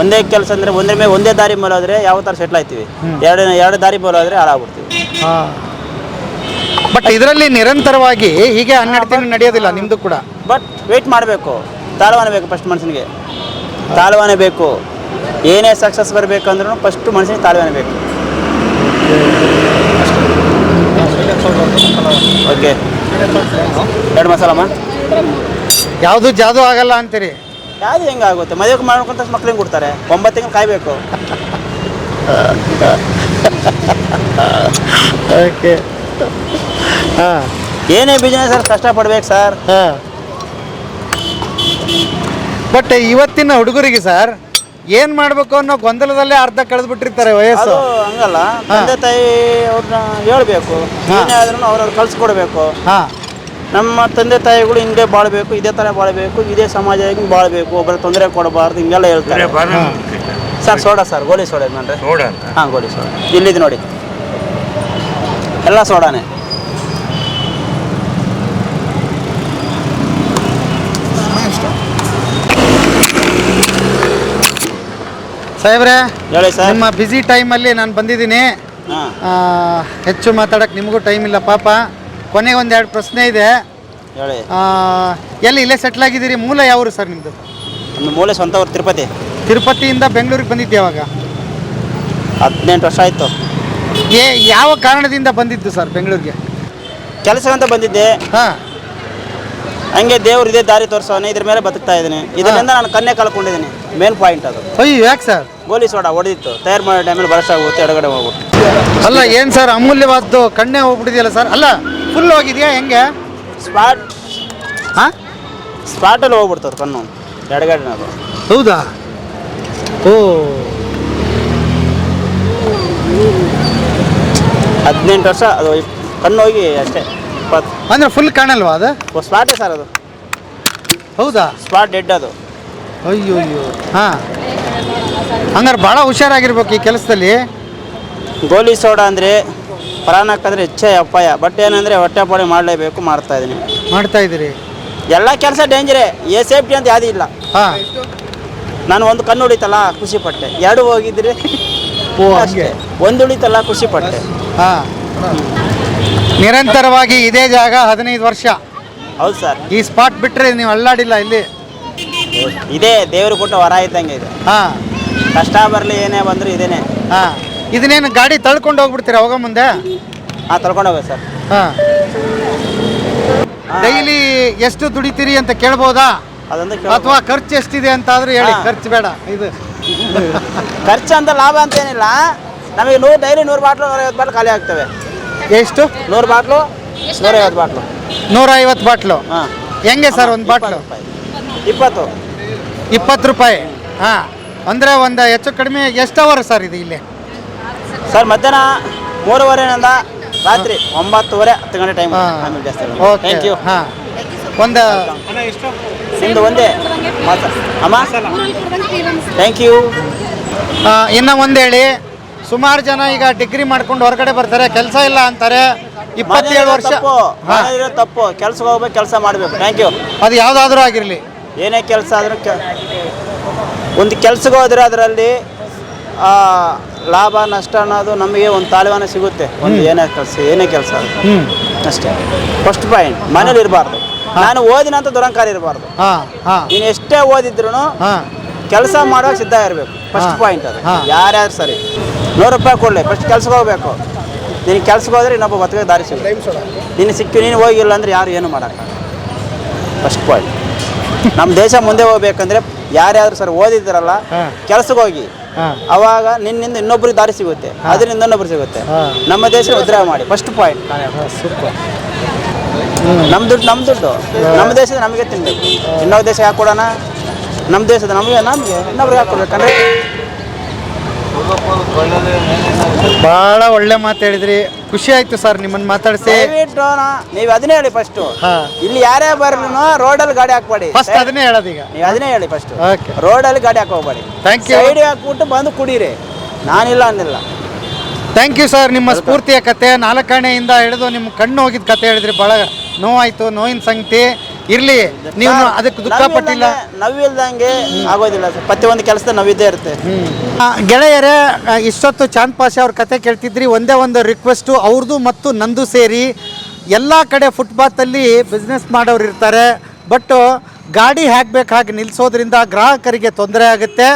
ಒಂದೇ ಕೆಲಸ ಅಂದರೆ ಒಂದೇ ಮೇಲೆ ಒಂದೇ ದಾರಿ ಮೇಲೆ ಹೋದ್ರೆ ಯಾವ ಥರ ಸೆಟ್ಲ್ ಆಯ್ತೀವಿ? ಎರಡು ಎರಡು ದಾರಿ ಮೇಲೆ ಹೋದ್ರೆ ಹಾಳಾಗ್ಬಿಡ್ತೀವಿ ಬಟ್ ಇದರಲ್ಲಿ ನಿರಂತರವಾಗಿ ಹೀಗೆ ಹನ್ನೆರಡು ತಿಂಗಳು ನಡೆಯೋದಿಲ್ಲ ನಿಮ್ಮದು ಕೂಡ? ಬಟ್ ವೆಯ್ಟ್ ಮಾಡಬೇಕು. ತಾಳ್ವಾನೆ ಬೇಕು ಫಸ್ಟ್ ಮನುಷ್ಯನಿಗೆ. ತಾಳ್ವಾನೆ ಬೇಕು. ಏನೇ ಸಕ್ಸಸ್ ಬರಬೇಕಂದ್ರೂ ಫಸ್ಟ್ ಮನುಷ್ಯನಿಗೆ ತಾಳ್ವಾನೆ ಬೇಕು. ಓಕೆ. ಎರಡು ಮಸಾಲಮ್ಮ ಯಾವುದು ಜಾದು ಆಗಲ್ಲ ಅಂತೀರಿ. ಯಾವುದು ಹೆಂಗೆ ಆಗುತ್ತೆ? ಮದುವೆ ಮಾಡ್ಕೊಂತ ಮಕ್ಳಿಗೆ ಕೊಡ್ತಾರೆ. ಒಂಬತ್ತು ತಿಂಗಳು ಕಾಯಬೇಕು. ಓಕೆ. ಹಾಂ. ಏನೇ ಬಿಸ್ನೆಸ್ ಕಷ್ಟ ಪಡ್ಬೇಕು ಸರ್ ಹಾಂ. ಬಟ್ ಇವತ್ತಿನ ಹುಡುಗರಿಗೆ ಸರ್ ಏನು ಮಾಡ್ಬೇಕು ಅನ್ನೋ ಗೊಂದಲದಲ್ಲೇ ಅರ್ಧ ಕಳೆದ್ಬಿಟ್ಟಿರ್ತಾರೆ ಅದು ವಯಸ್ಸು ಹಂಗಲ್ಲ ತಂದೆ ತಾಯಿ ಅವ್ರನ್ನ ಹೇಳ್ಬೇಕು. ಏನೇ ಆದ್ರೂ ಅವ್ರವ್ರು ಕಳ್ಸಿಕೊಡ್ಬೇಕು. ಹಾಂ. ನಮ್ಮ ತಂದೆ ತಾಯಿಗಳು ಹಿಂಗೆ ಬಾಳ್ಬೇಕು ಇದೇ ತರ ಬಾಳ್ಬೇಕು ಇದೇ ಸಮಾಜ ಬಾಳ್ಬೇಕು ಬಾಳಬೇಕು ಒಬ್ಬರ ತೊಂದರೆ ಕೊಡಬಾರ್ದು ಹಿಂಗೆಲ್ಲ ಹೇಳ್ತಾರೆ. ಸರ್ ಸೋಡಾ ಸರ್ ಗೋಲಿ ಸೋಡಾ ಅಂದ್ರೆ ನೋಡ ಅಂತ. ಹಾಂ ಗೋಲಿ ಸೋಡ. ಇಲ್ಲಿದೆ ನೋಡಿ. ಎಲ್ಲ ಸೋಡಾನೇ. ಸಾಹೇಬ್ರೆ ಹೇಳಿ ಸರ್. ನಿಮ್ಮ ಬ್ಯುಸಿ ಟೈಮಲ್ಲಿ ನಾನು ಬಂದಿದ್ದೀನಿ. ಹಾಂ. ಹೆಚ್ಚು ಮಾತಾಡೋಕ್ಕೆ ನಿಮಗೂ ಟೈಮ್ ಇಲ್ಲ ಪಾಪ. ಕೊನೆಗೆ ಒಂದೆರಡು ಪ್ರಶ್ನೆ ಇದೆ. ಹೇಳಿ. ಆ, ಎಲ್ಲಿ ಇಲ್ಲೇ ಸೆಟ್ಲ್ ಆಗಿದ್ದೀರಿ? ಮೂಲ ಯಾವರು ಸರ್ ನಿಮ್ಮದು ನಮ್ಮ ಮೂಲೆ ಸ್ವಂತ ಊರು ತಿರುಪತಿ. ತಿರುಪತಿಯಿಂದ ಬೆಂಗಳೂರಿಗೆ ಬಂದಿದ್ದು ಯಾವಾಗ ಹದಿನೆಂಟು ವರ್ಷ ಆಯಿತು. ಏ ಯಾವ ಕಾರಣದಿಂದ ಬಂದಿದ್ದು ಸರ್ ಬೆಂಗಳೂರಿಗೆ? ಕೆಲಸಕ್ಕಂತ ಬಂದಿದ್ದೆ. ಹಾಂ. ಹಂಗೆ ದೇವ್ರು ಇದೇ ದಾರಿ ತೋರಿಸೋನೆ ಇದ್ರ ಮೇಲೆ ಬದುಕ್ತಾ ಇದ್ದೀನಿ. ಇದರಿಂದ ನಾನು ಕನ್ಯೆ ಕಳ್ಕೊಂಡಿದ್ದೀನಿ. ಮೇನ್ ಪಾಯಿಂಟ್ ಅದು. ಅಯ್ಯೋ ಯಾಕೆ ಸರ್? ಗೋಲಿ ಸೋಡಾ ಹೊಡೆದಿತ್ತು. ತಯಾರು ಮಾಡೋ ಟೈಮಲ್ಲಿ ಬರಸ್ಟ್ ಆಗುತ್ತೆ ಎಡಗಡೆ ಹೋಗ್ಬಿಟ್ಟು. ಅಲ್ಲ ಏನು ಸರ್ ಅಮೂಲ್ಯವಾದ್ದು ಕಣ್ಣೆ ಹೋಗ್ಬಿಟ್ಟಿದೆಯಲ್ಲ ಸರ್? ಅಲ್ಲ ಫುಲ್ ಹೋಗಿದೆಯಾ ಹೆಂಗೆ? ಸ್ಪಾಟ್ ಹಾಂ? ಸ್ಪಾಟಲ್ಲಿ ಹೋಗ್ಬಿಡ್ತದೆ ಕಣ್ಣು. ಎಡಗಡೆ ಅದು ಹೌದಾ? ಓ. ಹದಿನೆಂಟು ವರ್ಷ ಅದು ಕಣ್ಣು ಹೋಗಿ ಅಷ್ಟೇ ಇಪ್ಪತ್ತು. ಅಂದರೆ ಫುಲ್ ಕಾಣಲ್ವಾ ಅದು? ಸ್ಪಾಟೇ ಸರ್ ಅದು. ಹೌದಾ? ಸ್ಪಾಟ್ ಡೆಡ್ ಅದು. ಅಯ್ಯೋ ಅಯ್ಯೋ. ಹಾಂ. ಹಂಗಾರೆ ಭಾಳ ಹುಷಾರಾಗಿರ್ಬೇಕು ಈ ಕೆಲಸದಲ್ಲಿ. ಗೋಲಿ ಸೋಡಾ ಅಂದರೆ ಪ್ರಾಣಕ್ಕಂದ್ರೆ ಹೆಚ್ಚೇ ಅಪಾಯ. ಬಟ್ ಏನಂದರೆ ಹೊಟ್ಟೆ ಪಾಡಿ ಮಾಡಲೇಬೇಕು ಮಾಡ್ತಾ ಇದ್ದೀನಿ. ಮಾಡ್ತಾ ಇದ್ದೀರಿ. ಎಲ್ಲ ಕೆಲಸ ಡೇಂಜರೇ ಏ ಸೇಫ್ಟಿ ಅಂತ ಯಾವುದೂ ಇಲ್ಲ. ಹಾಂ. ನಾನು ಒಂದು ಕಣ್ಣು ಉಳಿತಲ್ಲ ಖುಷಿ ಪಟ್ಟೆ. ಎರಡು ಹೋಗಿದ್ರೆ ಓ ಅಷ್ಟೇ. ಹಂಗೆ. ಒಂದು ಉಳಿತಲ್ಲ ಖುಷಿ ಪಟ್ಟೆ. ಹಾಂ. ನಿರಂತರವಾಗಿ ಇದೇ ಜಾಗ ಹದಿನೈದು ವರ್ಷ. ಹೌದು ಸರ್. ಈ ಸ್ಪಾಟ್ ಬಿಟ್ಟರೆ ನೀವು ಅಲ್ಲಾಡಿಲ್ಲ ಇಲ್ಲಿ. ಇದೇ ದೇವರು ಕೊಟ್ಟ ವರ ಇದ್ದಂಗೆ ಇದೆ. ಹಾಂ. ಕಷ್ಟ ಬರಲಿ ಏನೇ ಬಂದರೂ ಇದೇನೆ. ಹಾಂ. ಇದನ್ನೇನು ಗಾಡಿ ತಳ್ಕೊಂಡು ಹೋಗ್ಬಿಡ್ತೀರಾ ಹೋಗೋ ಮುಂದೆ? ಹಾಂ ತಳ್ಕೊಂಡು ಹೋಗ ಸರ್. ಹಾಂ. ಡೈಲಿ ಎಷ್ಟು ದುಡಿತೀರಿ ಅಂತ ಕೇಳ್ಬೋದಾ? ಅದೊಂದು ಅಥವಾ ಖರ್ಚು ಎಷ್ಟಿದೆ ಅಂತ ಆದ್ರೂ ಹೇಳಿ ಹಾ. ಖರ್ಚು ಬೇಡ ಇದು. ಖರ್ಚು ಅಂತ ಲಾಭ ಅಂತ ಏನಿಲ್ಲ ನಮಗೆ ನೂರು ಡೈಲಿ ನೂರು ಬಾಟ್ಲು ನೂರೈವತ್ತು ಬಾಟ್ಲು ಖಾಲಿ ಆಗ್ತವೆ. ಎಷ್ಟು? ನೂರು ಬಾಟ್ಲು ನೂರೈವತ್ತು ಬಾಟ್ಲು. ನೂರ ಐವತ್ತು ಬಾಟ್ಲು. ಹಾಂ. ಹೆಂಗೆ ಸರ್ ಒಂದು ಬಾಟ್ಲು? ಇಪ್ಪತ್ತು. ಇಪ್ಪತ್ತು ರೂಪಾಯಿ. ಹಾಂ ಅಂದರೆ ಒಂದು ಹೆಚ್ಚು ಕಡಿಮೆ ಎಷ್ಟು ಅವರ್ ಸರ್ ಇದು ಇಲ್ಲಿ? ಸರ್ ಮಧ್ಯಾಹ್ನ ಮೂರುವರೆನಿಂದ ರಾತ್ರಿ ಒಂಬತ್ತುವರೆ ಹತ್ತು ಗಂಟೆ ಟೈಮ್ ಆಮೇಲೆ ಜಾಸ್ತಿ ಓಕೆ ಥ್ಯಾಂಕ್ ಯು ಹಾಂ. ಒಂದು ನಿಮ್ದು ಒಂದೇ? ಮಾಸ- ಅಮ್ಮ? ಥ್ಯಾಂಕ್ ಯು ಆ, ಇನ್ನು ಒಂದು ಹೇಳಿ. ಸುಮಾರು ಜನ ಈಗ ಡಿಗ್ರಿ ಮಾಡ್ಕೊಂಡು ಹೊರಗಡೆ ಬರ್ತಾರೆ. ಕೆಲಸ ಇಲ್ಲ ಅಂತಾರೆ. ಇಪ್ಪತ್ತೇಳು ವರ್ಷ ತಪ್ಪು. ಹಾಂ. ಮನೇಲಿರೋ ತಪ್ಪು. ಕೆಲ್ಸಕ್ಕೆ ಹೋಗ್ಬೇಕು ಕೆಲಸ ಮಾಡಬೇಕು. ಥ್ಯಾಂಕ್ ಯು ಅದು ಯಾವುದಾದ್ರೂ ಆಗಿರಲಿ. ಏನೇ ಕೆಲಸ ಆದರೂ ಕೆ ಒಂದು ಕೆಲ್ಸಕ್ಕೆ ಹೋದರೆ ಅದರಲ್ಲಿ ಲಾಭ ನಷ್ಟ ಅನ್ನೋದು ನಮಗೆ ಒಂದು ತಾಲಿವಾನ ಸಿಗುತ್ತೆ. ಒಂದು ಏನೇ ಕೆಲಸ ಏನೇ ಕೆಲಸ ಅಷ್ಟೇ. ಫಸ್ಟ್ ಪಾಯಿಂಟ್ ಮನೇಲಿ ಇರಬಾರ್ದು. ನಾನು ಓದಿನಂತ ದುರಂಕಾರ ಇರಬಾರ್ದು. ನೀನು ಎಷ್ಟೇ ಓದಿದ್ರು ಕೆಲಸ ಮಾಡೋ ಸಿದ್ಧ ಇರಬೇಕು ಫಸ್ಟ್ ಪಾಯಿಂಟ್ ಅದು. ಯಾರ್ಯಾರು ಸರಿ. ನೂರು ರೂಪಾಯಿ ಕೊಡಲಿ. ಫಸ್ಟ್ ಕೆಲ್ಸಕ್ಕೆ ಹೋಗ್ಬೇಕು. ನೀನು ಕೆಲ್ಸಕ್ಕೆ ಹೋದ್ರೆ ಇನ್ನೊಬ್ಬ ಬದುಕ ದಾರಿ ಸಿಗುತ್ತೆ. ನೀನು ಸಿಕ್ಕಿ ನೀನು ಹೋಗಿಲ್ಲ ಅಂದರೆ ಯಾರು ಏನು ಮಾಡೋಕ್ಕ ಫಸ್ಟ್ ಪಾಯಿಂಟ್ ನಮ್ಮ ದೇಶ ಮುಂದೆ ಹೋಗ್ಬೇಕಂದ್ರೆ ಯಾರ್ಯಾರು ಸರ್ ಓದಿದ್ರಲ್ಲ ಕೆಲಸಕ್ಕೆ ಹೋಗಿ. ಅವಾಗ ನಿನ್ನಿಂದ ಇನ್ನೊಬ್ರಿಗೆ ದಾರಿ ಸಿಗುತ್ತೆ. ಅದರಿಂದ ಇನ್ನೊಬ್ರು ಸಿಗುತ್ತೆ. ನಮ್ಮ ದೇಶ ಉದ್ರಾಯ ಮಾಡಿ. ಫಸ್ಟ್ ಪಾಯಿಂಟ್ ನಮ್ಮ ದುಡ್ಡು ನಮ್ಮ ದುಡ್ಡು. ನಮ್ಮ ದೇಶದ ನಮಗೆ ತಿನ್ಬೇಕು. ಇನ್ನೊಬ್ಬ ದೇಶ ಯಾಕೆ ಕೊಡೋಣ ನಮ್ಮ ದೇಶದ ನಮಗೆ ನಮಗೆ ಇನ್ನೊಬ್ರಿಗೆ ಯಾಕೆ ಕೊಡ್ಬೇಕಂದ್ರೆ ಭಾಳ ಒಳ್ಳೆ ಮಾತು ಹೇಳಿದ್ರಿ. ಖುಷಿ ಆಯ್ತು ಸರ್ ನಿಮ್ಮನ್ನ ಮಾತಾಡಿಸಿ. ದಯವಿಟ್ಟು ನಾ- ನೀವು ಅದನ್ನೇ ಹೇಳಿ ಫಸ್ಟ್ ಹಾಂ. ಇಲ್ಲಿ ಯಾರೇ ಬರ್ಲು ರೋಡಲ್ಲಿ ಗಾಡಿ ಹಾಕ್ಬೇಡಿ ಫಸ್ಟ್ ಅದನ್ನೇ ಈಗ. ನೀವು ಅದನ್ನೇ ಹೇಳಿ ಫಸ್ಟ್ ಓಕೆ ರೋಡಲ್ಲಿ ಗಾಡಿ ಹಾಕೋಬೇಡಿ ಥ್ಯಾಂಕ್ ಯು ಸೈಡ್ ಹಾಕ್ಬಿಟ್ಟು ಬಂದು ಕುಡೀರಿ. ನಾನಿಲ್ಲ ಅನ್ನಿಲ್ಲ ಥ್ಯಾಂಕ್ ಯು ಸರ್ ನಿಮ್ಮ ಸ್ಫೂರ್ತಿಯ ಕತೆ ನಾಲ್ಕಾಣೆಯಿಂದ ಹಿಡಿದು ನಿಮ್ಮ ಕಣ್ಣು ಹೋಗಿದ್ದ ಕತೆ ಹೇಳಿದ್ರಿ. ಭಾಳ ನೋವಾಯಿತು ನೋವಿನ ಸಂಗತಿ. ಇರಲಿ ನೀವು ಅದಕ್ಕೆ ದುಃಖ ಪಟ್ಟಿಲ್ಲ. ನವಿಲ್ದಂಗೆ ಆಗೋದಿಲ್ಲ ಸರ್. ಒಂದು ಕೆಲಸ ನವಿದೇ ಇರುತ್ತೆ. ಗೆಳೆಯರೇ ಇಷ್ಟೊತ್ತು ಚಾಂದ್ ಪಾಷಾ ಅವ್ರ ಕತೆ ಕೇಳ್ತಿದ್ರಿ ಒಂದೇ ಒಂದು ರಿಕ್ವೆಸ್ಟು ಅವ್ರದ್ದು ಮತ್ತು ನಂದು ಸೇರಿ ಎಲ್ಲ ಕಡೆ ಫುಟ್ಪಾತಲ್ಲಿ ಬಿಸ್ನೆಸ್ ಮಾಡೋರು ಇರ್ತಾರೆ. ಬಟ್ ಗಾಡಿ ಹಾಕ್ಬೇಕಾಗಿ ಹಾಗೆ ನಿಲ್ಲಿಸೋದ್ರಿಂದ ಗ್ರಾಹಕರಿಗೆ ತೊಂದರೆ ಆಗುತ್ತೆ.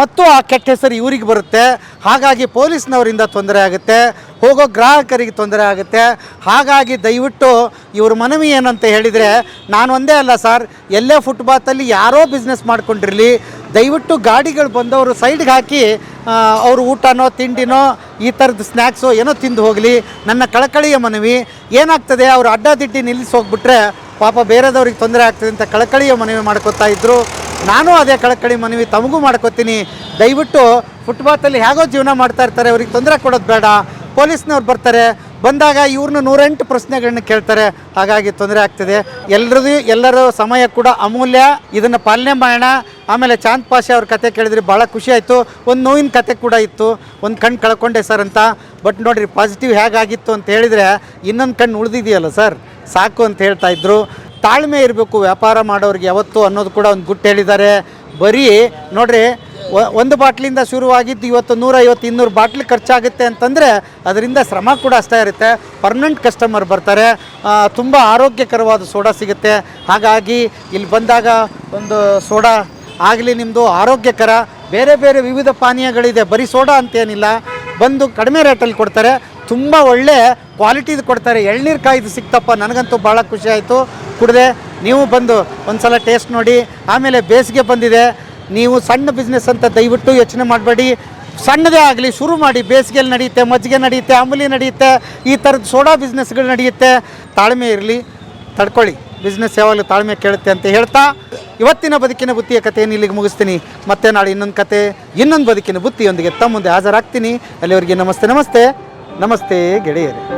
ಮತ್ತು ಆ ಕೆಟ್ಟ ಹೆಸರು ಇವರಿಗೆ ಬರುತ್ತೆ. ಹಾಗಾಗಿ ಪೊಲೀಸ್ನವರಿಂದ ತೊಂದರೆ ಆಗುತ್ತೆ. ಹೋಗೋ ಗ್ರಾಹಕರಿಗೆ ತೊಂದರೆ ಆಗುತ್ತೆ. ಹಾಗಾಗಿ ದಯವಿಟ್ಟು ಇವ್ರ ಮನವಿ ಏನಂತ ಹೇಳಿದರೆ, ನಾನು ಒಂದೇ ಅಲ್ಲ ಸರ್, ಎಲ್ಲೇ ಫುಟ್ಪಾತಲ್ಲಿ ಯಾರೋ ಬಿಸ್ನೆಸ್ ಮಾಡ್ಕೊಂಡಿರಲಿ, ದಯವಿಟ್ಟು ಗಾಡಿಗಳು ಬಂದವರು ಸೈಡ್ಗೆ ಹಾಕಿ ಅವರು ಊಟನೋ, ತಿಂಡಿನೋ, ಈ ಥರದ ಸ್ನ್ಯಾಕ್ಸು ಏನೋ ತಿಂದು ಹೋಗಲಿ. ನನ್ನ ಕಳಕಳಿಯ ಮನವಿ, ಏನಾಗ್ತದೆ, ಅವರು ಅಡ್ಡದಿಡ್ಡಿ ನಿಲ್ಲಿಸಿ ಹೋಗ್ಬಿಟ್ರೆ ಪಾಪ ಬೇರೆದವ್ರಿಗೆ ತೊಂದರೆ ಆಗ್ತದೆ ಅಂತ ಕಳಕಳಿಯ ಮನವಿ ಮಾಡ್ಕೊತಾ ಇದ್ರು. ನಾನು ಅದೇ ಕಳಕಳಿ ಮನವಿ ತಮಗೂ ಮಾಡ್ಕೊತೀನಿ. ದಯವಿಟ್ಟು ಫುಟ್ಪಾತಲ್ಲಿ ಹೇಗೋ ಜೀವನ ಮಾಡ್ತಾ ಇರ್ತಾರೆ, ಅವ್ರಿಗೆ ತೊಂದರೆ ಕೊಡೋದು ಬೇಡ. ಪೊಲೀಸ್ನವ್ರು ಬರ್ತಾರೆ, ಬಂದಾಗ ಇವ್ರನ್ನ ನೂರೆಂಟು ಪ್ರಶ್ನೆಗಳನ್ನ ಕೇಳ್ತಾರೆ. ಹಾಗಾಗಿ ತೊಂದರೆ ಆಗ್ತದೆ. ಎಲ್ಲರದು ಎಲ್ಲರ ಸಮಯ ಕೂಡ ಅಮೂಲ್ಯ. ಇದನ್ನು ಪಾಲನೆ ಮಾಡೋಣ. ಆಮೇಲೆ ಚಾಂದ್ ಪಾಷೆ ಅವ್ರ ಕತೆ ಕೇಳಿದ್ರೆ ಭಾಳ ಖುಷಿ ಆಯಿತು. ಒಂದು ನೋವಿನ ಕತೆ ಕೂಡ ಇತ್ತು. ಒಂದು ಕಣ್ಣು ಕಳ್ಕೊಂಡೆ ಸರ್ ಅಂತ. ಬಟ್ ನೋಡಿರಿ ಪಾಸಿಟಿವ್ ಹೇಗಾಗಿತ್ತು ಅಂತ ಹೇಳಿದರೆ ಇನ್ನೊಂದು ಕಣ್ಣು ಉಳಿದಿದೆಯಲ್ಲ ಸರ್? ಸಾಕು ಅಂತ ಹೇಳ್ತಾ ಇದ್ರು. ತಾಳ್ಮೆ ಇರಬೇಕು, ವ್ಯಾಪಾರ ಮಾಡೋರಿಗೆ ಯಾವತ್ತು ಅನ್ನೋದು ಕೂಡ ಒಂದು ಗುಟ್ಟು ಹೇಳಿದ್ದಾರೆ. ಬರೀ ನೋಡ್ರಿ ಒಂದು ಬಾಟ್ಲಿಂದ ಶುರುವಾಗಿದ್ದು ಇವತ್ತು ನೂರೈವತ್ತು ಇನ್ನೂರು ಬಾಟ್ಲಿ ಖರ್ಚಾಗುತ್ತೆ ಅಂತಂದರೆ ಅದರಿಂದ ಶ್ರಮ ಕೂಡ ಅಷ್ಟೇ ಇರುತ್ತೆ. ಪರ್ಮನೆಂಟ್ ಕಸ್ಟಮರ್ ಬರ್ತಾರೆ. ತುಂಬ ಆರೋಗ್ಯಕರವಾದ ಸೋಡಾ ಸಿಗುತ್ತೆ. ಹಾಗಾಗಿ ಇಲ್ಲಿ ಬಂದಾಗ ಒಂದು ಸೋಡಾ ಆಗಲಿ ನಿಮ್ಮದು ಆರೋಗ್ಯಕರ. ಬೇರೆ ಬೇರೆ ವಿವಿಧ ಪಾನೀಯಗಳಿದೆ. ಬರೀ ಸೋಡಾ ಅಂತೇನಿಲ್ಲ. ಬಂದು ಕಡಿಮೆ ರೇಟಲ್ಲಿ ಕೊಡ್ತಾರೆ. ತುಂಬ ಒಳ್ಳೆ ಕ್ವಾಲಿಟಿದು ಕೊಡ್ತಾರೆ. ಎಳ್ನೀರು ಕಾಯ್ದು ಸಿಕ್ತಪ್ಪ, ನನಗಂತೂ ಭಾಳ ಖುಷಿ ಆಯಿತು. ಕುಡಿದೆ, ನೀವು ಬಂದು ಒಂದು ಸಲ ಟೇಸ್ಟ್ ನೋಡಿ. ಆಮೇಲೆ ಬೇಸಿಗೆ ಬಂದಿದೆ. ನೀವು ಸಣ್ಣ ಬಿಸ್ನೆಸ್ ಅಂತ ದಯವಿಟ್ಟು ಯೋಚನೆ ಮಾಡಬೇಡಿ. ಸಣ್ಣದೇ ಆಗಲಿ, ಶುರು ಮಾಡಿ. ಬೇಸಿಗೆಯಲ್ಲಿ ನಡೆಯುತ್ತೆ, ಮಜ್ಜಿಗೆ ನಡೆಯುತ್ತೆ ಅಂಬಲಿ ನಡೆಯುತ್ತೆ, ಈ ಥರದ ಸೋಡಾ ಬಿಸ್ನೆಸ್ಗಳು ನಡೆಯುತ್ತೆ. ತಾಳ್ಮೆ ಇರಲಿ, ತಡ್ಕೊಳ್ಳಿ. ಬಿಸ್ನೆಸ್ ಯಾವಾಗಲೂ ತಾಳ್ಮೆ ಕೇಳುತ್ತೆ ಅಂತ ಹೇಳ್ತಾ, ಇವತ್ತಿನ ಬದುಕಿನ ಬುತ್ತಿಯ ಕಥೆಯನ್ನು ಇಲ್ಲಿಗೆ ಮುಗಿಸ್ತೀನಿ. ಮತ್ತೆ ನಾಳೆ ಇನ್ನೊಂದು ಕತೆ, ಇನ್ನೊಂದು ಬದುಕಿನ ಬುತ್ತಿಯೊಂದಿಗೆ ತಮ್ಮ ಮುಂದೆ ಹಾಜರಾಗ್ತೀನಿ. ಅಲ್ಲಿವರೆಗೆ ನಮಸ್ತೆ ನಮಸ್ತೆ. ನಮಸ್ತೆ ಗೆಳೆಯರೇ.